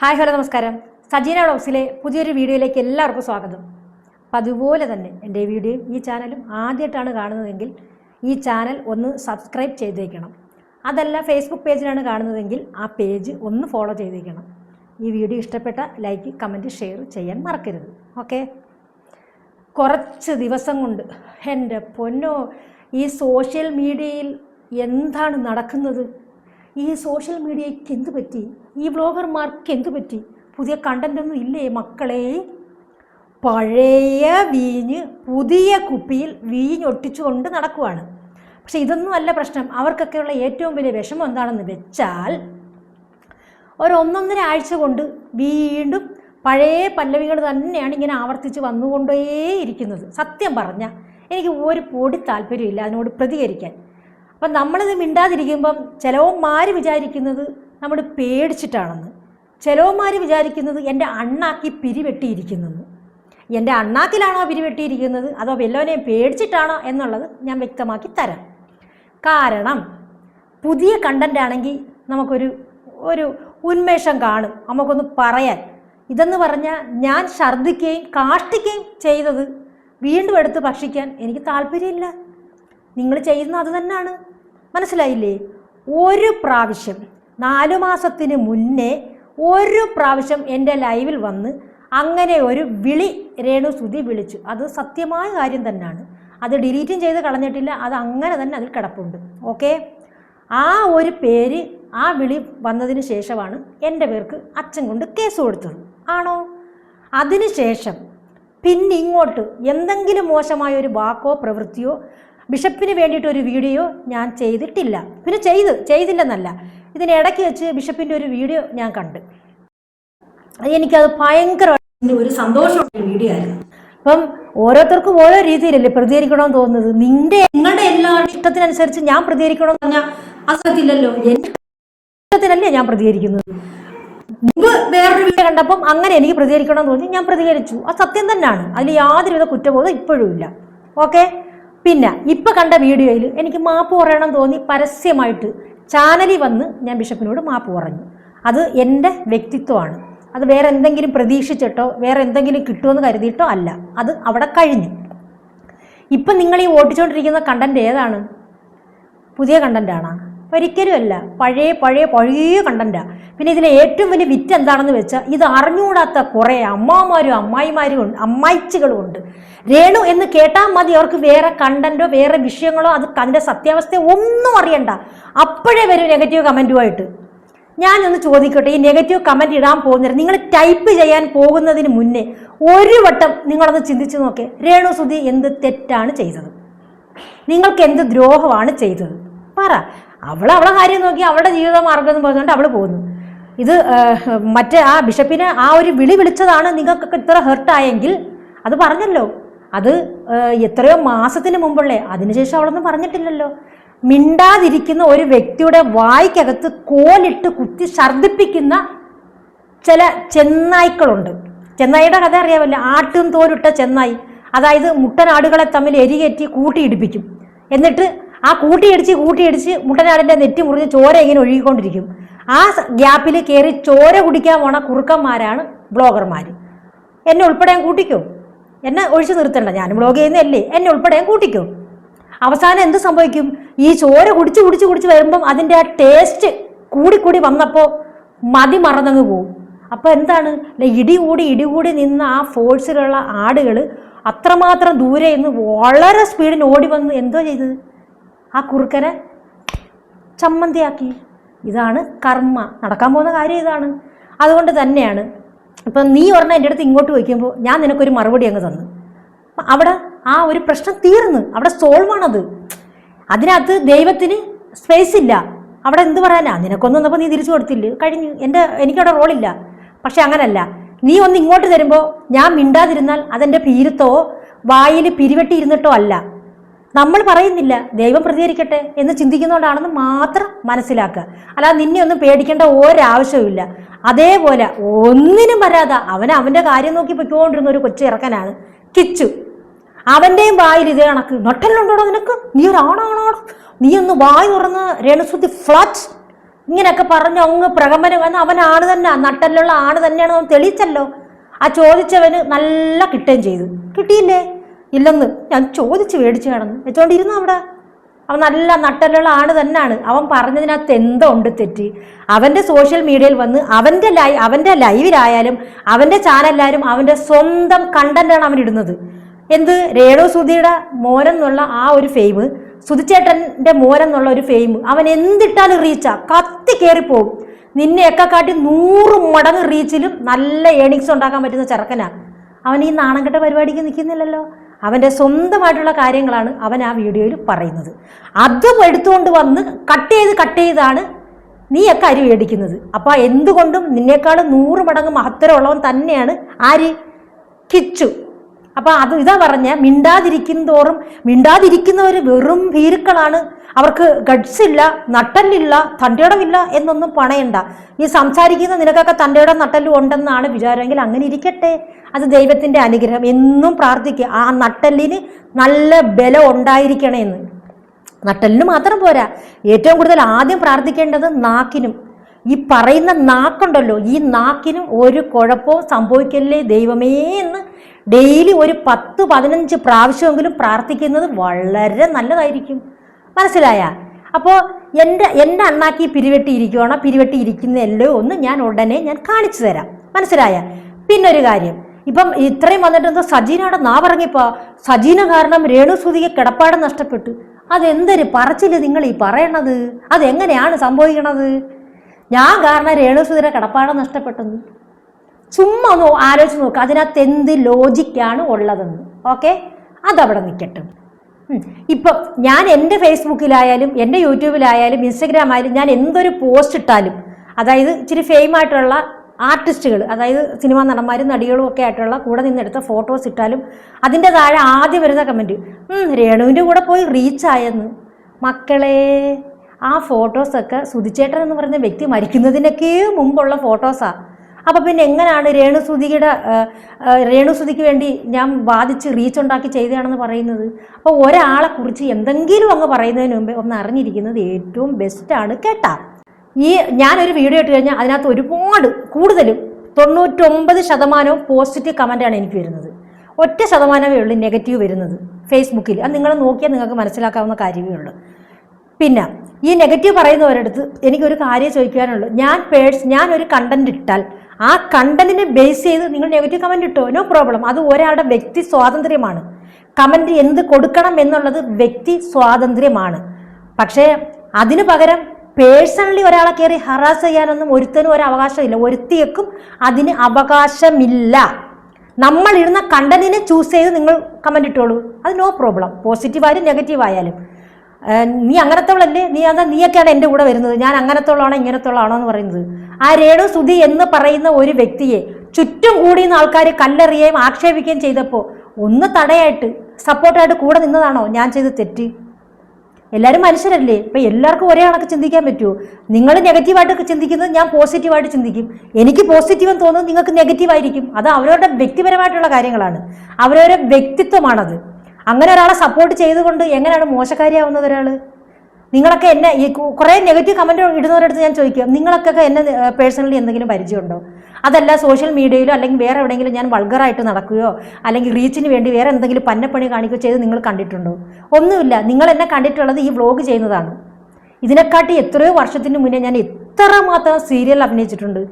Hi hello നമസ്കാരം. സജീന വ്ളോഗ്സിലെ പുതിയൊരു വീഡിയോയിലേക്ക് എല്ലാവർക്കും സ്വാഗതം. അപ്പം അതുപോലെ തന്നെ എന്റെ വീഡിയോയും ഈ ചാനലും ആദ്യമായിട്ടാണ് കാണുന്നതെങ്കിൽ ഈ ചാനൽ ഒന്ന് സബ്സ്ക്രൈബ് ചെയ്തേക്കണം. അതല്ല ഫേസ്ബുക്ക് പേജിലാണ് കാണുന്നതെങ്കിൽ ആ പേജ് ഒന്ന് ഫോളോ ചെയ്തേക്കണം. ഈ വീഡിയോ ഇഷ്ടപ്പെട്ട ലൈക്ക് കമന്റ് ഷെയർ ചെയ്യാൻ മറക്കരുത്. ഓക്കെ? കുറച്ച് ദിവസം കൊണ്ട് എന്റെ പൊന്നോ ഈ സോഷ്യൽ മീഡിയയിൽ എന്താണ് നടക്കുന്നത്? ഈ സോഷ്യൽ മീഡിയയ്ക്ക് എന്ത് പറ്റി? ഈ ബ്ലോഗർമാർക്ക് എന്ത് പറ്റി? പുതിയ കണ്ടന്റ് ഒന്നും ഇല്ലേ മക്കളെ? പഴയ വീഞ്ഞ് പുതിയ കുപ്പിയിൽ വീഞ്ഞൊട്ടിച്ചുകൊണ്ട് നടക്കുവാണ്. പക്ഷെ ഇതൊന്നും അല്ല പ്രശ്നം. അവർക്കൊക്കെയുള്ള ഏറ്റവും വലിയ വിഷമം എന്താണെന്ന് വെച്ചാൽ ഒരു ഒന്നൊന്നര ആഴ്ച കൊണ്ട് വീണ്ടും പഴയ പല്ലവികൾ തന്നെയാണ് ഇങ്ങനെ ആവർത്തിച്ച് വന്നുകൊണ്ടേയിരിക്കുന്നത്. സത്യം പറഞ്ഞാൽ എനിക്ക് ഒരു പൊടി താല്പര്യമില്ല അതിനോട് പ്രതികരിക്കാൻ. അപ്പം നമ്മളിത് മിണ്ടാതിരിക്കുമ്പം ചിലവന്മാർ വിചാരിക്കുന്നത് നമ്മൾ പേടിച്ചിട്ടാണെന്ന്. ചിലവന്മാർ വിചാരിക്കുന്നത് എന്റെ അണ്ണാക്കി പിരിവെട്ടിയിരിക്കുന്നെന്ന് എന്റെ അണ്ണാക്കിലാണോ പിരിവെട്ടിയിരിക്കുന്നത്? അതോ വല്ലവനെയും പേടിച്ചിട്ടാണോ എന്നുള്ളത് ഞാൻ വ്യക്തമാക്കി തരാം. കാരണം പുതിയ കണ്ടന്റ് ആണെങ്കിൽ നമുക്കൊരു ഒരു ഉന്മേഷം കാണും. നമുക്കൊന്ന് പറയാൻ. ഇതെന്ന് പറഞ്ഞാൽ ഞാൻ ഛർദ്ദിക്കുകയും കാഷ്ടിക്കുകയും ചെയ്തത് വീണ്ടും എടുത്ത് ഭക്ഷിക്കാൻ എനിക്ക് താല്പര്യമില്ല. നിങ്ങൾ ചെയ്യുന്ന അത് തന്നെയാണ്. മനസ്സിലായില്ലേ? ഒരു പ്രാവശ്യം നാല് മാസത്തിന് മുന്നേ ഒരു പ്രാവശ്യം എന്റെ ലൈവിൽ വന്ന് അങ്ങനെ ഒരു വിളി രേണു സുധി വിളിച്ചു. അത് സത്യമായ കാര്യം തന്നെയാണ്. അത് ഡിലീറ്റും ചെയ്ത് കളഞ്ഞിട്ടില്ല. അത് അങ്ങനെ തന്നെ അതിൽ കിടപ്പുണ്ട്. ഓക്കെ? ആ ഒരു പേര് ആ വിളി വന്നതിന് ശേഷമാണ് എന്റെ പേർക്ക് അച്ഛൻ കൊണ്ട് കേസ് കൊടുത്തത്. ആണോ? അതിനുശേഷം പിന്നെ ഇങ്ങോട്ട് എന്തെങ്കിലും മോശമായ ഒരു വാക്കോ പ്രവൃത്തിയോ ബിഷപ്പിന് വേണ്ടിയിട്ട് ഒരു വീഡിയോ ഞാൻ ചെയ്തിട്ടില്ല. പിന്നെ ചെയ്ത് ചെയ്തില്ലെന്നല്ല. ഇതിനിടയ്ക്ക് വെച്ച് ബിഷപ്പിന്റെ ഒരു വീഡിയോ ഞാൻ കണ്ട്. എനിക്കത് ഭയങ്കര ഒരു സന്തോഷമുള്ള വീഡിയോ ആയിരുന്നു. അപ്പം ഓരോരുത്തർക്കും ഓരോ രീതിയിലല്ലേ പ്രതികരിക്കണമെന്ന് തോന്നുന്നത്. നിന്റെ നിങ്ങളുടെ എല്ലാ ഇഷ്ടത്തിനനുസരിച്ച് ഞാൻ പ്രതികരിക്കണമെന്ന് പറഞ്ഞാൽ അസത്തില്ലല്ലോ എന്റെ ഇഷ്ടത്തിനല്ലേ ഞാൻ പ്രതികരിക്കുന്നത്? മുമ്പ് വേറൊരു വീഡിയോ കണ്ടപ്പം അങ്ങനെ എനിക്ക് പ്രതികരിക്കണമെന്ന് തോന്നി ഞാൻ പ്രതികരിച്ചു. ആ സത്യം തന്നെയാണ്. അതിൽ യാതൊരുവിധ കുറ്റബോധം ഇപ്പോഴും ഇല്ല. ഓക്കെ? പിന്നെ ഇപ്പം കണ്ട വീഡിയോയിൽ എനിക്ക് മാപ്പ് പറയണം തോന്നി പരസ്യമായിട്ട് ചാനലിൽ വന്ന് ഞാൻ ബിഷപ്പിനോട് മാപ്പ് പറഞ്ഞു. അത് എന്റെ വ്യക്തിത്വമാണ്. അത് വേറെ എന്തെങ്കിലും പ്രതീക്ഷിച്ചിട്ടോ വേറെ എന്തെങ്കിലും കിട്ടുമെന്ന് കരുതിയിട്ടോ അല്ല. അത് അവിടെ കഴിഞ്ഞു. ഇപ്പം നിങ്ങൾ ഈ ഓടിച്ചുകൊണ്ടിരിക്കുന്ന കണ്ടന്റ് ഏതാണ്? പുതിയ കണ്ടന്റാണോ ഒരിക്കലും അല്ല പഴയ പഴയ പഴയ കണ്ടന്റാ പിന്നെ ഇതിലെ ഏറ്റവും വലിയ വിറ്റ് എന്താണെന്ന് വെച്ചാൽ ഇത് അറിഞ്ഞുകൂടാത്ത കുറേ അമ്മാമാരും അമ്മായിമാരും അമ്മായിച്ചുകളും ഉണ്ട്. രേണു എന്ന് കേട്ടാൽ മതി അവർക്ക് വേറെ കണ്ടന്റോ വേറെ വിഷയങ്ങളോ അത് അതിന്റെ സത്യാവസ്ഥയോ ഒന്നും അറിയണ്ട. അപ്പോഴേ വരും നെഗറ്റീവ് കമന്റുമായിട്ട്. ഞാനൊന്ന് ചോദിക്കട്ടെ ഈ നെഗറ്റീവ് കമന്റ് ഇടാൻ പോകുന്നില്ല നിങ്ങൾ ടൈപ്പ് ചെയ്യാൻ പോകുന്നതിന് മുന്നേ ഒരു വട്ടം നിങ്ങളൊന്ന് ചിന്തിച്ചു നോക്കേ. രേണു സുധി എന്ത് തെറ്റാണ് ചെയ്തത്? നിങ്ങൾക്ക് എന്ത് ദ്രോഹമാണ് ചെയ്തത്? പറ. അവൾ അവളെ കാര്യം നോക്കി അവളുടെ ജീവിത മാർഗം എന്ന് പറഞ്ഞുകൊണ്ട് അവൾ പോകുന്നു. ഇത് മറ്റേ ആ ബിഷപ്പിനെ ആ ഒരു വിളി വിളിച്ചതാണ് നിങ്ങൾക്കൊക്കെ ഇത്ര ഹെർട്ടായെങ്കിൽ അത് പറഞ്ഞല്ലോ. അത് എത്രയോ മാസത്തിന് മുമ്പുള്ളേ. അതിനുശേഷം അവളൊന്നും പറഞ്ഞിട്ടില്ലല്ലോ. മിണ്ടാതിരിക്കുന്ന ഒരു വ്യക്തിയുടെ വായ്ക്കകത്ത് കോലിട്ട് കുത്തി ഛർദ്ദിപ്പിക്കുന്ന ചില ചെന്നായ്ക്കളുണ്ട്. ചെന്നായിയുടെ കഥ അറിയാമല്ലോ. ആട്ടും തോലിട്ട ചെന്നായി. അതായത് മുട്ടനാടുകളെ തമ്മിൽ എരികേറ്റി കൂട്ടിയിടിപ്പിക്കും. എന്നിട്ട് ആ കൂട്ടിയടിച്ച് കൂട്ടിയടിച്ച് മുട്ടനാടിന്റെ നെറ്റി മുറിഞ്ഞ് ചോര ഇങ്ങനെ ഒഴുകിക്കൊണ്ടിരിക്കും. ആ ഗ്യാപ്പിൽ കയറി ചോര കുടിക്കാൻ പോണ കുറുക്കന്മാരാണ് ബ്ലോഗർമാർ എന്നെ ഉൾപ്പെടെ ഞാൻ കൂട്ടിക്കോ. എന്നെ ഒഴിച്ചു നിർത്തണ്ട ഞാൻ ബ്ലോഗ് ചെയ്യുന്നതല്ലേ. എന്നെ ഉൾപ്പെടെ ഞാൻ കൂട്ടിക്കോ. അവസാനം എന്ത് സംഭവിക്കും? ഈ ചോര കുടിച്ച് കുടിച്ച് കുടിച്ച് വരുമ്പം അതിന്റെ ആ ടേസ്റ്റ് കൂടിക്കൂടി വന്നപ്പോൾ മതി മറന്നങ്ങ് പോവും. അപ്പോൾ എന്താണ്? ഇടി കൂടി ഇടി കൂടി നിന്ന ആ ഫോഴ്സിലുള്ള ആടുകൾ അത്രമാത്രം ദൂരെ നിന്ന് വളരെ സ്പീഡിന് ഓടി വന്ന് എന്തോ ചെയ്തത്? ആ കുറുക്കനെ ചമ്മന്തിയാക്കി. ഇതാണ് കർമ്മ. നടക്കാൻ പോകുന്ന കാര്യം ഇതാണ്. അതുകൊണ്ട് തന്നെയാണ്. ഇപ്പം നീ ഒരെണ്ണം എന്റെ അടുത്ത് ഇങ്ങോട്ട് വയ്ക്കുമ്പോൾ ഞാൻ നിനക്കൊരു മറുപടി അങ്ങ് തന്നു. അവിടെ ആ ഒരു പ്രശ്നം തീർന്നു. അവിടെ സോൾവ് ആണത്. അതിനകത്ത് ദൈവത്തിന് സ്പേസ് ഇല്ല. അവിടെ എന്ത് പറയാനാ? നിനക്കൊന്നും വന്നപ്പോൾ നീ തിരിച്ചു കൊടുത്തില്ല? കഴിഞ്ഞു. എന്റെ എനിക്കവിടെ റോളില്ല പക്ഷെ അങ്ങനല്ല. നീ ഒന്ന് ഇങ്ങോട്ട് തരുമ്പോൾ ഞാൻ മിണ്ടാതിരുന്നാൽ അതെന്റെ ഭീരുത്തോ വായിൽ പിരിവെട്ടി ഇരുന്നിട്ടോ അല്ല. നമ്മൾ പറയുന്നില്ല ദൈവം പ്രതികരിക്കട്ടെ എന്ന് ചിന്തിക്കുന്നതുകൊണ്ടാണെന്ന് മാത്രം മനസ്സിലാക്കുക. അല്ലാതെ നിന്നെ ഒന്നും പേടിക്കേണ്ട ഒരാവശ്യവുമില്ല. അതേപോലെ ഒന്നിനും വരാതെ അവൻ അവന്റെ കാര്യം നോക്കി പൊയ്ക്കൊണ്ടിരുന്ന ഒരു കൊച്ചു ഇറക്കനാണ് കിച്ചു. അവന്റെയും വായിൽ ഇതേ കണക്ക്. നൊട്ടലുണ്ടോടോ നിനക്ക്? നീ ഒരാണാണോ നീ ഒന്ന് വായി തുറന്ന് രേണുസുദ്ധി ഫ്ലാറ്റ് ഇങ്ങനെയൊക്കെ പറഞ്ഞ് അങ്ങ് പ്രകമ്പനം വന്ന് അവൻ ആണ് തന്നെ നട്ടലുള്ള ആണ് തന്നെയാണ് അവൻ തെളിയിച്ചല്ലോ. ആ ചോദിച്ചവന് നല്ല കിട്ടുകയും ചെയ്തു. കിട്ടിയില്ലേ? ഇല്ലെന്ന് ഞാൻ ചോദിച്ച് മേടിച്ചു കാണുന്നു വെച്ചോണ്ടിരുന്നു അവിടെ? അവൻ നല്ല നട്ടലുള്ള ആണ് തന്നെയാണ് അവൻ പറഞ്ഞതിനകത്ത് എന്തോ ഉണ്ട് തെറ്റി. അവന്റെ സോഷ്യൽ മീഡിയയിൽ വന്ന് അവന്റെ ലൈ അവന്റെ ലൈവിലായാലും അവന്റെ ചാനലിലായാലും അവന്റെ സ്വന്തം കണ്ടന്റാണ് അവൻ ഇടുന്നത്. എന്ത്? രേണു സുധിയുടെ മോനെന്നുള്ള ആ ഒരു ഫെയിം സുധിച്ചേട്ടന്റെ മോനെന്നുള്ള ഒരു ഫെയിം അവൻ എന്തിട്ടാലും റീച്ചാ കത്തി കയറിപ്പോവും നിന്നെയൊക്കെ കാട്ടി നൂറ് മടങ്ങ് റീച്ചിലും നല്ല ഏണിങ്സ് ഉണ്ടാക്കാൻ പറ്റുന്ന ചെറുക്കനാണ് അവൻ ഈ നാണംകെട്ട പരിപാടിക്ക് നിൽക്കുന്നില്ലല്ലോ. അവന്റെ സ്വന്തമായിട്ടുള്ള കാര്യങ്ങളാണ് അവൻ ആ വീഡിയോയിൽ പറയുന്നത്. അതും എടുത്തുകൊണ്ട് വന്ന് കട്ട് ചെയ്ത് കട്ട് ചെയ്താണ് നീയൊക്കെ അരി മേടിക്കുന്നത്. അപ്പോൾ എന്തുകൊണ്ടും നിന്നേക്കാളും നൂറ് മടങ്ങ് മഹത്തരമുള്ളവൻ തന്നെയാണ് ആര്? കിച്ചു. അപ്പോൾ അത് ഇതാ പറഞ്ഞ മിണ്ടാതിരിക്കും തോറും മിണ്ടാതിരിക്കുന്നവർ വെറും ഭീരുക്കളാണ്. അവർക്ക് ഗഡ്സ് ഇല്ല നട്ടല്ലില്ല തന്റെടമില്ല എന്നൊന്നും പണയണ്ട. നീ സംസാരിക്കുന്ന നിനക്കൊക്കെ തന്റെടം നട്ടല്ലും ഉണ്ടെന്നാണ് വിചാരമെങ്കിൽ അങ്ങനെ ഇരിക്കട്ടെ. അത് ദൈവത്തിന്റെ അനുഗ്രഹം. എന്നും പ്രാർത്ഥിക്കുക. ആ നട്ടലിന് നല്ല ബലം ഉണ്ടായിരിക്കണമെന്ന് നട്ടലിന് മാത്രം പോരാ. ഏറ്റവും കൂടുതൽ ആദ്യം പ്രാർത്ഥിക്കേണ്ടത് നാക്കിനും. ഈ പറയുന്ന നാക്കുണ്ടല്ലോ. ഈ നാക്കിനും ഒരു കുഴപ്പവും സംഭവിക്കല്ലേ ദൈവമേ എന്ന് ഡെയിലി ഒരു പത്ത് പതിനഞ്ച് പ്രാവശ്യമെങ്കിലും പ്രാർത്ഥിക്കുന്നത് വളരെ നല്ലതായിരിക്കും. മനസ്സിലായ? അപ്പോൾ എന്റെ എന്റെ അണ്ണാക്കി പിരിവെട്ടി ഇരിക്കുവാണോ? പിരിവെട്ടി ഇരിക്കുന്നല്ലോ ഒന്ന് ഞാൻ ഉടനെ ഞാൻ കാണിച്ചു തരാം. മനസ്സിലായ? പിന്നൊരു കാര്യം. ഇപ്പം ഇത്രയും വന്നിട്ട് എന്തോ സജീനയുടെ നാ പറഞ്ഞപ്പോ. സജീന കാരണം രേണുസുതിക്ക് കിടപ്പാടം നഷ്ടപ്പെട്ടു. അതെന്തൊരു പറച്ചിൽ നിങ്ങൾ ഈ പറയണത്? അതെങ്ങനെയാണ് സംഭവിക്കണത്? ഞാൻ കാരണം രേണുസുതിരെ കിടപ്പാടം നഷ്ടപ്പെട്ടെന്ന്. ചുമ്മാ ഒന്ന് ആലോചിച്ച് നോക്കുക അതിനകത്ത് എന്ത് ലോജിക്കാണ് ഉള്ളതെന്ന്. ഓക്കെ? അതവിടെ നിൽക്കട്ടെ. ഇപ്പം ഞാൻ എന്റെ ഫേസ്ബുക്കിലായാലും എന്റെ യൂട്യൂബിലായാലും ഇൻസ്റ്റഗ്രാം ആയാലും ഞാൻ എന്തൊരു പോസ്റ്റ് ഇട്ടാലും അതായത് ഇച്ചിരി ഫെയിം ആയിട്ടുള്ള ആർട്ടിസ്റ്റുകൾ അതായത് സിനിമാ നടന്മാരും നടികളും ഒക്കെ ആയിട്ടുള്ള കൂടെ നിന്നെടുത്ത ഫോട്ടോസ് ഇട്ടാലും അതിന്റെ താഴെ ആദ്യം വരുന്ന കമന്റ് രേണുവിന്റെ കൂടെ പോയി റീച്ച് ആയെന്ന്. മക്കളെ ആ ഫോട്ടോസൊക്കെ സുധിച്ചേട്ടൻ എന്ന് പറയുന്ന വ്യക്തി മരിക്കുന്നതിനൊക്കെ മുമ്പുള്ള ഫോട്ടോസാണ് അപ്പോൾ പിന്നെ എങ്ങനെയാണ് രേണുസുതിയുടെ രേണുസുതിക്ക് വേണ്ടി ഞാൻ വാദിച്ച് റീച്ച് ഉണ്ടാക്കി ചെയ്തതാണെന്ന് പറയുന്നത്? അപ്പോൾ ഒരാളെക്കുറിച്ച് എന്തെങ്കിലും അങ്ങ് പറയുന്നതിന് മുമ്പേ ഒന്ന് അറിഞ്ഞിരിക്കുന്നത് ഏറ്റവും ബെസ്റ്റാണ് കേട്ടാ. ഈ ഞാനൊരു വീഡിയോ ഇട്ട് കഴിഞ്ഞാൽ അതിനകത്ത് ഒരുപാട് കൂടുതലും തൊണ്ണൂറ്റൊമ്പത് ശതമാനവും പോസിറ്റീവ് കമന്റാണ് എനിക്ക് വരുന്നത്. ഒറ്റ ശതമാനമേ ഉള്ളൂ നെഗറ്റീവ് വരുന്നത് ഫേസ്ബുക്കിൽ അത് നിങ്ങൾ നോക്കിയാൽ നിങ്ങൾക്ക് മനസ്സിലാക്കാവുന്ന കാര്യമേ ഉള്ളൂ. പിന്നെ ഈ നെഗറ്റീവ് പറയുന്നവരടുത്ത് എനിക്കൊരു കാര്യം ചോദിക്കാനുള്ളൂ. ഞാൻ പേഴ്സ് ഞാൻ ഒരു കണ്ടന്റ് ഇട്ടാൽ ആ കണ്ടന്റിനെ ബേസ് ചെയ്ത് നിങ്ങൾ നെഗറ്റീവ് കമന്റ് ഇട്ടോ? നോ പ്രോബ്ലം അത് ഒരാളുടെ വ്യക്തി സ്വാതന്ത്ര്യമാണ്. കമന്റ് എന്ത് കൊടുക്കണം എന്നുള്ളത് വ്യക്തി സ്വാതന്ത്ര്യമാണ്. പക്ഷേ അതിനു പകരം പേഴ്സണലി ഒരാളെ കയറി ഹറാസ് ചെയ്യാനൊന്നും ഒരുത്തനും ഒരു അവകാശമില്ല. ഒരുത്തിയേക്കും അതിന് അവകാശമില്ല. നമ്മൾ ഇടുന്ന കണ്ടന്റിനെ ചൂസ് ചെയ്ത് നിങ്ങൾ കമന്റ് ഇട്ടോളൂ. അത് നോ പ്രോബ്ലം പോസിറ്റീവ് ആയാലും നെഗറ്റീവ് ആയാലും. നീ അങ്ങനത്തോളല്ലേ? നീ അതാ നീയൊക്കെയാണ് എന്റെ കൂടെ വരുന്നത്. ഞാൻ അങ്ങനത്തോളാണോ ഇങ്ങനത്തോളാണോ എന്ന് പറയുന്നത്. ആ രേണു സുധി എന്ന് പറയുന്ന ഒരു വ്യക്തിയെ ചുറ്റും കൂടിയുന്ന ആൾക്കാർ കല്ലെറിയുകയും ആക്ഷേപിക്കുകയും ചെയ്തപ്പോൾ ഒന്ന് തടയായിട്ട് സപ്പോർട്ടായിട്ട് കൂടെ നിന്നതാണോ? ഞാൻ ചെയ്ത തെറ്റ്. എല്ലാവരും മനുഷ്യരല്ലേ? ഇപ്പം എല്ലാവർക്കും ഒരേ കണക്ക് ചിന്തിക്കാൻ പറ്റുമോ നിങ്ങൾ നെഗറ്റീവായിട്ട് ചിന്തിക്കുന്നത് ഞാൻ പോസിറ്റീവായിട്ട് ചിന്തിക്കും. എനിക്ക് പോസിറ്റീവ് എന്ന് തോന്നുന്നത് നിങ്ങൾക്ക് നെഗറ്റീവായിരിക്കും. അത് അവരവരുടെ വ്യക്തിപരമായിട്ടുള്ള കാര്യങ്ങളാണ്. അവരവരുടെ വ്യക്തിത്വമാണത്. അങ്ങനെ ഒരാളെ സപ്പോർട്ട് ചെയ്തുകൊണ്ട് എങ്ങനെയാണ് മോശക്കാരിയാവുന്നത് ഒരാൾ നിങ്ങളൊക്കെ എന്നെ ഈ കുറേ നെഗറ്റീവ് കമന്റ് ഇടുന്നവരടുത്ത് ഞാൻ ചോദിക്കും. നിങ്ങളൊക്കെ എന്നെ പേഴ്സണലി എന്തെങ്കിലും പരിചയമുണ്ടോ? അതല്ല സോഷ്യൽ മീഡിയയിലോ അല്ലെങ്കിൽ വേറെ എവിടെയെങ്കിലും ഞാൻ വൾഗറായിട്ട് നടക്കുകയോ അല്ലെങ്കിൽ റീച്ചിന് വേണ്ടി വേറെ എന്തെങ്കിലും പന്നപ്പണി കാണിക്കുകയോ ചെയ്ത് നിങ്ങൾ കണ്ടിട്ടുണ്ടോ? ഒന്നുമില്ല. നിങ്ങൾ എന്നെ കണ്ടിട്ടുള്ളത് ഈ വ്ലോഗ് ചെയ്യുന്നതാണ്. ഇതിനെക്കാട്ടി എത്രയോ വർഷത്തിന് മുന്നേ ഞാൻ എത്ര മാത്രം സീരിയൽ അഭിനയിച്ചിട്ടുണ്ട്.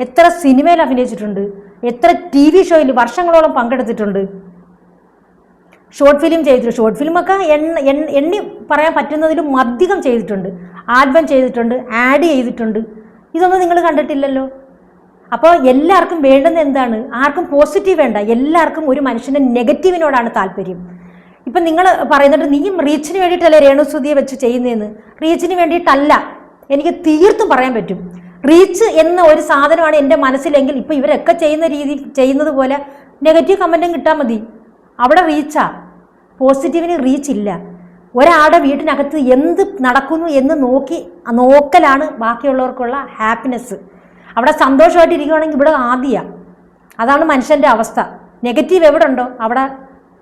എത്ര സിനിമയിൽ അഭിനയിച്ചിട്ടുണ്ട്. എത്ര ടി വി ഷോയിൽ വർഷങ്ങളോളം പങ്കെടുത്തിട്ടുണ്ട്. ഷോർട്ട് ഫിലിം ചെയ്തിട്ടുണ്ട്. ഷോർട്ട് ഫിലിമൊക്കെ എണ്ണ എണ്ണ- പറയാൻ പറ്റുന്നതിലും അധികം ചെയ്തിട്ടുണ്ട്. ആൽബം ചെയ്തിട്ടുണ്ട്. ആഡ് ചെയ്തിട്ടുണ്ട്. ഇതൊന്നും നിങ്ങൾ കണ്ടിട്ടില്ലല്ലോ. അപ്പോൾ എല്ലാവർക്കും വേണ്ടുന്ന എന്താണ്? ആർക്കും പോസിറ്റീവ് വേണ്ട. എല്ലാവർക്കും ഒരു മനുഷ്യന്റെ നെഗറ്റീവിനോടാണ് താല്പര്യം. ഇപ്പം നിങ്ങൾ പറയുന്നുണ്ട് നീയും റീച്ചിന് വേണ്ടിയിട്ടല്ലേ രേണുസുതിയെ വെച്ച് ചെയ്യുന്നതെന്ന് റീച്ചിന് വേണ്ടിയിട്ടല്ല. എനിക്ക് തീർത്തും പറയാൻ പറ്റും. റീച്ച് എന്ന ഒരു സാധനമാണ് എന്റെ മനസ്സിലെങ്കിൽ ഇപ്പം ഇവരൊക്കെ ചെയ്യുന്ന രീതി ചെയ്യുന്നത് പോലെ നെഗറ്റീവ് കമന്റും കിട്ടാൽ മതി. അവിടെ റീച്ചാ. പോസിറ്റീവിന് റീച്ച് ഇല്ല. ഒരാളുടെ വീട്ടിനകത്ത് എന്ത് നടക്കുന്നു എന്ന് നോക്കി നോക്കലാണ് ബാക്കിയുള്ളവർക്കുള്ള ഹാപ്പിനെസ് അവിടെ സന്തോഷമായിട്ട് ഇരിക്കുകയാണെങ്കിൽ ഇവിടെ ആദ്യമാണ് അതാണ് മനുഷ്യന്റെ അവസ്ഥ. നെഗറ്റീവ് എവിടെ ഉണ്ടോ അവിടെ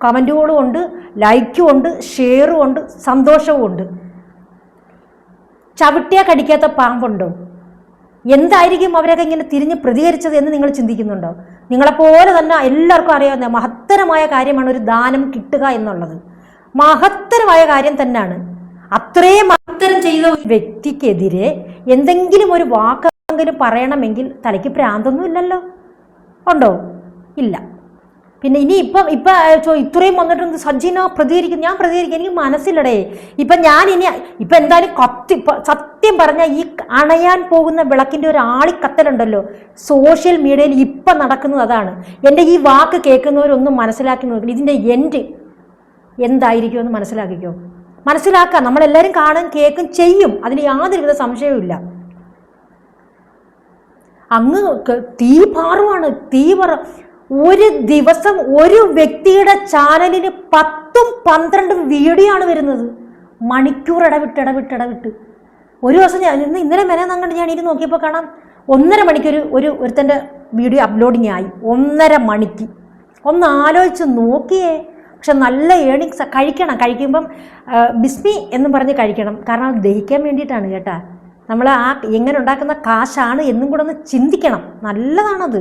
കമന്റുകളും ഉണ്ട് ലൈക്കും ഉണ്ട് ഷെയറും ഉണ്ട് സന്തോഷവും ഉണ്ട്. ചവിട്ടിയാൽ കടിക്കാത്ത പാമ്പുണ്ടോ? എന്തായിരിക്കും അവരൊക്കെ ഇങ്ങനെ തിരിഞ്ഞ് പ്രതികരിച്ചത് എന്ന് നിങ്ങൾ ചിന്തിക്കുന്നുണ്ടോ? നിങ്ങളെപ്പോലെ തന്നെ എല്ലാവർക്കും അറിയാവുന്ന മഹത്തരമായ കാര്യമാണ് ഒരു ദാനം കിട്ടുക എന്നുള്ളത്. മഹത്തരമായ കാര്യം തന്നെയാണ്. അത്രയും മഹത്തരം ചെയ്ത ഒരു വ്യക്തിക്കെതിരെ എന്തെങ്കിലും ഒരു വാക്കെങ്കിലും പറയണമെങ്കിൽ തലയ്ക്ക് പ്രാന്തൊന്നും ഇല്ലല്ലോ. ഉണ്ടോ? ഇല്ല. പിന്നെ ഇനി ഇപ്പം ഇപ്പം ഇത്രയും വന്നിട്ടുണ്ട്. സജ്ജിന പ്രതികരിക്കും. ഞാൻ പ്രതികരിക്കും. എനിക്ക് മനസ്സിലടേ ഇപ്പം ഞാൻ ഇനി ഇപ്പം എന്തായാലും കത്തി സത്യം പറഞ്ഞാൽ ഈ അണയാൻ പോകുന്ന വിളക്കിന്റെ ഒരു ആളി കത്തലുണ്ടല്ലോ. സോഷ്യൽ മീഡിയയിൽ ഇപ്പം നടക്കുന്നത് അതാണ്. എന്റെ ഈ വാക്ക് കേൾക്കുന്നവരൊന്നും മനസ്സിലാക്കി നോക്കില്ല ഇതിന്റെ എൻഡ് എന്തായിരിക്കും എന്ന് മനസ്സിലാക്കിക്കോ. മനസ്സിലാക്കാം നമ്മളെല്ലാവരും കാണും കേൾക്കും ചെയ്യും. അതിന് യാതൊരുവിധ സംശയവും ഇല്ല അങ്ങ് തീ പാറുവാണ്. തീ പറ ഒരു ദിവസം ഒരു വ്യക്തിയുടെ ചാനലിന് പത്തും പന്ത്രണ്ടും വീഡിയോ ആണ് വരുന്നത്. മണിക്കൂർ ഇടവിട്ട് ഇടവിട്ട് ഇടവിട്ട്. ഒരു ദിവസം ഞാൻ ഇന്ന് ഇന്നലെ മെനെ നങ്ങണ്ട് ഞാൻ ഇരുന്ന് നോക്കിയപ്പോൾ കാണാം ഒന്നര മണിക്കൊരു ഒരു ഒരുത്തന്റെ വീഡിയോ അപ്ലോഡിങ് ആയി. ഒന്നര മണിക്ക്. ഒന്ന് ആലോചിച്ച് നോക്കിയേ. പക്ഷെ നല്ല ഏണിങ്സ് കഴിക്കണം. കഴിക്കുമ്പം ബിസ്മി എന്ന് പറഞ്ഞ് കഴിക്കണം. കാരണം ദഹിക്കാൻ വേണ്ടിയിട്ടാണ് കേട്ടാ. നമ്മൾ ആ എങ്ങനെ ഉണ്ടാക്കുന്ന കാശാണ് എന്നും കൂടെ ഒന്ന് ചിന്തിക്കണം. നല്ലതാണത്.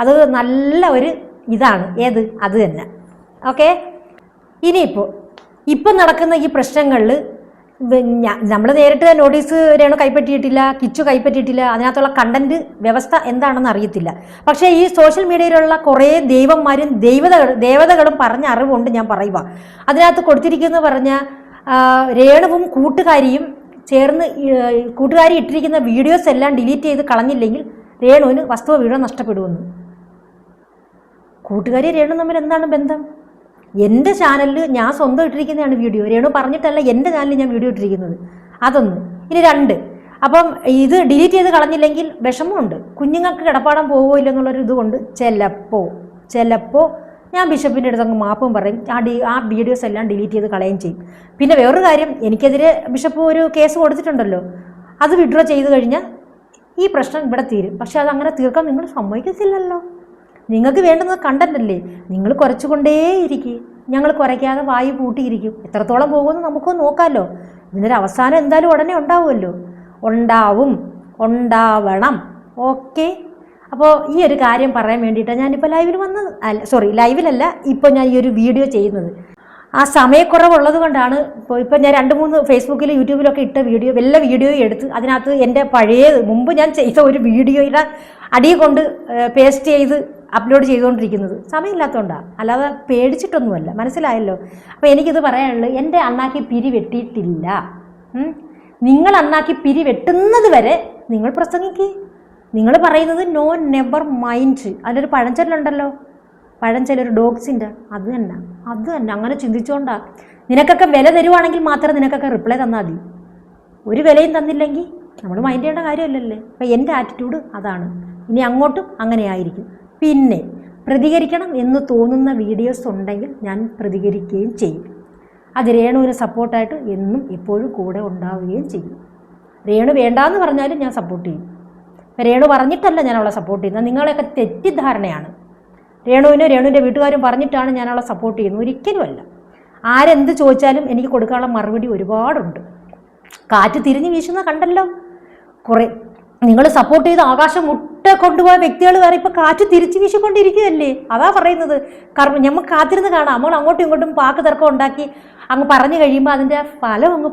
അത് നല്ല ഒരു ഇതാണ്. ഏത്? അത് തന്നെ. ഓക്കെ? ഇനിയിപ്പോൾ ഇപ്പം നടക്കുന്ന ഈ പ്രശ്നങ്ങളിൽ നമ്മൾ നേരിട്ട് നോട്ടീസ് രേണു കൈപ്പറ്റിയിട്ടില്ല കിച്ചു കൈപ്പറ്റിയിട്ടില്ല അതിനകത്തുള്ള കണ്ടന്റ് വ്യവസ്ഥ എന്താണെന്ന് അറിയത്തില്ല. പക്ഷേ ഈ സോഷ്യൽ മീഡിയയിലുള്ള കുറേ ദൈവന്മാരും ദൈവതകൾ ദേവതകളും പറഞ്ഞ അറിവുണ്ട് ഞാൻ പറയുക അതിനകത്ത് കൊടുത്തിരിക്കുന്നു പറഞ്ഞ രേണുവും കൂട്ടുകാരിയും ചേർന്ന് കൂട്ടുകാരി ഇട്ടിരിക്കുന്ന വീഡിയോസ് എല്ലാം ഡിലീറ്റ് ചെയ്ത് കളഞ്ഞില്ലെങ്കിൽ രേണുവിന് വസ്തുവ വീഴോ നഷ്ടപ്പെടുമെന്ന്. കൂട്ടുകാരി രേണു തമ്മിൽ എന്താണ് ബന്ധം? എന്റെ ചാനലിൽ ഞാൻ സ്വന്തം ഇട്ടിരിക്കുന്നതാണ് വീഡിയോ. രേണു പറഞ്ഞിട്ടല്ല എന്റെ ചാനലിൽ ഞാൻ വീഡിയോ ഇട്ടിരിക്കുന്നത്. അതൊന്ന്. ഇനി രണ്ട്. അപ്പം ഇത് ഡിലീറ്റ് ചെയ്ത് കളഞ്ഞില്ലെങ്കിൽ വിഷമമുണ്ട്. കുഞ്ഞുങ്ങൾക്ക് കിടപ്പാടം പോകുമോ ഇല്ലെന്നുള്ളൊരു ഇതുകൊണ്ട് ചിലപ്പോൾ ചിലപ്പോൾ ഞാൻ ബിഷപ്പിന്റെ അടുത്ത് അങ്ങ് മാപ്പും പറയും. ആ ഡി ആ വീഡിയോസ് എല്ലാം ഡിലീറ്റ് ചെയ്ത് കളയുകയും ചെയ്യും. പിന്നെ വേറൊരു കാര്യം എനിക്കെതിരെ ബിഷപ്പ് ഒരു കേസ് കൊടുത്തിട്ടുണ്ടല്ലോ. അത് വിഡ്രോ ചെയ്ത് കഴിഞ്ഞാൽ ഈ പ്രശ്നം ഇവിടെ തീരും. പക്ഷേ അത് അങ്ങനെ തീർക്കാൻ നിങ്ങൾ സമ്മതിക്കത്തില്ലല്ലോ. നിങ്ങൾക്ക് വേണ്ടുന്നത് കണ്ടല്ലേ നിങ്ങൾ കുറച്ചുകൊണ്ടേ കുറച്ചുകൊണ്ടേയിരിക്കും. ഞങ്ങൾ കുറയ്ക്കാതെ വായു പൂട്ടിയിരിക്കും. എത്രത്തോളം പോകുമെന്ന് നമുക്കൊന്ന് നോക്കാമല്ലോ ഇതിനൊരു അവസാനം എന്തായാലും ഉടനെ ഉണ്ടാവുമല്ലോ. ഉണ്ടാവും. ഉണ്ടാവണം. ഓക്കെ. അപ്പോൾ ഈ ഒരു കാര്യം പറയാൻ വേണ്ടിയിട്ടാണ് ഞാനിപ്പോൾ ലൈവിൽ അല്ല സോറി ലൈവിലല്ല ഇപ്പോൾ ഞാൻ ഈ ഒരു വീഡിയോ ചെയ്യുന്നത്. ആ സമയക്കുറവുള്ളത് കൊണ്ടാണ് ഇപ്പോൾ ഇപ്പം ഞാൻ രണ്ട് മൂന്ന് ഫേസ്ബുക്കിലും യൂട്യൂബിലൊക്കെ ഇട്ട വീഡിയോ എല്ലാ വീഡിയോയും എടുത്ത് അതിനകത്ത് എന്റെ പഴയ മുമ്പ് ഞാൻ ചെയ്ത ഒരു വീഡിയോയുടെ അടിയെ കൊണ്ട് പേസ്റ്റ് ചെയ്ത് അപ്ലോഡ് ചെയ്തുകൊണ്ടിരിക്കുന്നത് സമയമില്ലാത്തതുകൊണ്ടാണ് അല്ലാതെ പേടിച്ചിട്ടൊന്നുമല്ല. മനസ്സിലായല്ലോ? അപ്പോൾ എനിക്കിത് പറയാനുള്ളത് എന്റെ അണ്ണാക്കി പിരി വെട്ടിയിട്ടില്ല. നിങ്ങൾ അണ്ണാക്കി പിരി വെട്ടുന്നത് വരെ നിങ്ങൾ പ്രസംഗിക്കുക നിങ്ങൾ പറയുന്നത് നോ നെവർ മൈൻഡ് അതിലൊരു പഴഞ്ചൊല്ലുണ്ടല്ലോ. പഴഞ്ചൊല്ലൊരു ഡോഗ്സിന്റെ അത് തന്നെ. അത് തന്നെ. അങ്ങനെ ചിന്തിച്ചുകൊണ്ടാ നിനക്കൊക്കെ വില തരുവാണെങ്കിൽ മാത്രം നിനക്കൊക്കെ റിപ്ലൈ തന്നാൽ മതി. ഒരു വിലയും തന്നില്ലെങ്കിൽ നമ്മൾ മൈൻഡ് ചെയ്യേണ്ട കാര്യമല്ലല്ലേ? അപ്പം എന്റെ ആറ്റിറ്റ്യൂഡ് അതാണ്. ഇനി അങ്ങോട്ടും അങ്ങനെ ആയിരിക്കും. പിന്നെ പ്രതികരിക്കണം എന്ന് തോന്നുന്ന വീഡിയോസ് ഉണ്ടെങ്കിൽ ഞാൻ പ്രതികരിക്കുകയും ചെയ്യും. അത് രേണുവിന് സപ്പോർട്ടായിട്ട് എന്നും എപ്പോഴും കൂടെ ഉണ്ടാവുകയും ചെയ്യും. രേണു വേണ്ടാന്ന് പറഞ്ഞാലും ഞാൻ സപ്പോർട്ട് ചെയ്യും. രേണു പറഞ്ഞിട്ടല്ല ഞാൻ അവളെ സപ്പോർട്ട് ചെയ്യുന്നത്. നിങ്ങളെയൊക്കെ തെറ്റിദ്ധാരണയാണ്. രേണുവിനും രേണുവിന്റെ വീട്ടുകാരും പറഞ്ഞിട്ടാണ് ഞാൻ അവളെ സപ്പോർട്ട് ചെയ്യുന്നത്. ഒരിക്കലുമല്ല. ആരെന്ത് ചോദിച്ചാലും എനിക്ക് കൊടുക്കാനുള്ള മറുപടി ഒരുപാടുണ്ട്. കാറ്റ് തിരിഞ്ഞ് വീശുന്ന കണ്ടല്ലോ. കുറേ നിങ്ങൾ സപ്പോർട്ട് ചെയ്ത് ആകാശം മുട്ട കൊണ്ടുപോയ വ്യക്തികൾ വേറെ ഇപ്പോൾ കാറ്റ് തിരിച്ച് വീശിക്കൊണ്ടിരിക്കുകയല്ലേ? അതാ പറയുന്നത്. കർമ്മ നമ്മൾ കാത്തിരുന്ന് കാണാം. നമ്മൾ അങ്ങോട്ടും ഇങ്ങോട്ടും പാക്ക് തർക്കം ഉണ്ടാക്കി അങ്ങ് പറഞ്ഞു കഴിയുമ്പോൾ അതിന്റെ ഫലം അങ്ങ്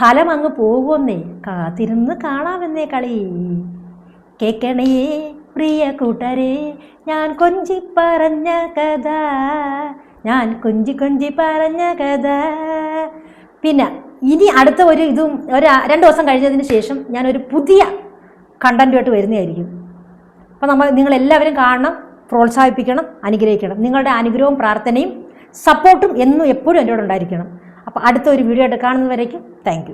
ഫലം അങ്ങ് പോകുമെന്നേ. കാത്തിരുന്ന് കാണാമെന്നേ കളി. കേൾക്കണേ പ്രിയ കൂട്ടരെ ഞാൻ കൊഞ്ചി പറഞ്ഞ കഥ. ഞാൻ കൊഞ്ചി കൊഞ്ചി പറഞ്ഞ കഥ. പിന്നെ ഇനി അടുത്ത ഒരു ഇതും ഒരു രണ്ട് ദിവസം കഴിഞ്ഞതിന് ശേഷം ഞാനൊരു പുതിയ കണ്ടന്റുമായിട്ട് വരുന്നതായിരിക്കും. അപ്പോൾ നമ്മൾ നിങ്ങളെല്ലാവരും കാണണം പ്രോത്സാഹിപ്പിക്കണം അനുഗ്രഹിക്കണം. നിങ്ങളുടെ അനുഗ്രഹവും പ്രാർത്ഥനയും സപ്പോർട്ടും എന്നും എപ്പോഴും എന്റെ കൂടെ ഉണ്ടായിരിക്കണം. അപ്പോൾ അടുത്ത ഒരു വീഡിയോ ആയിട്ട് കാണുന്നവരേക്കും താങ്ക്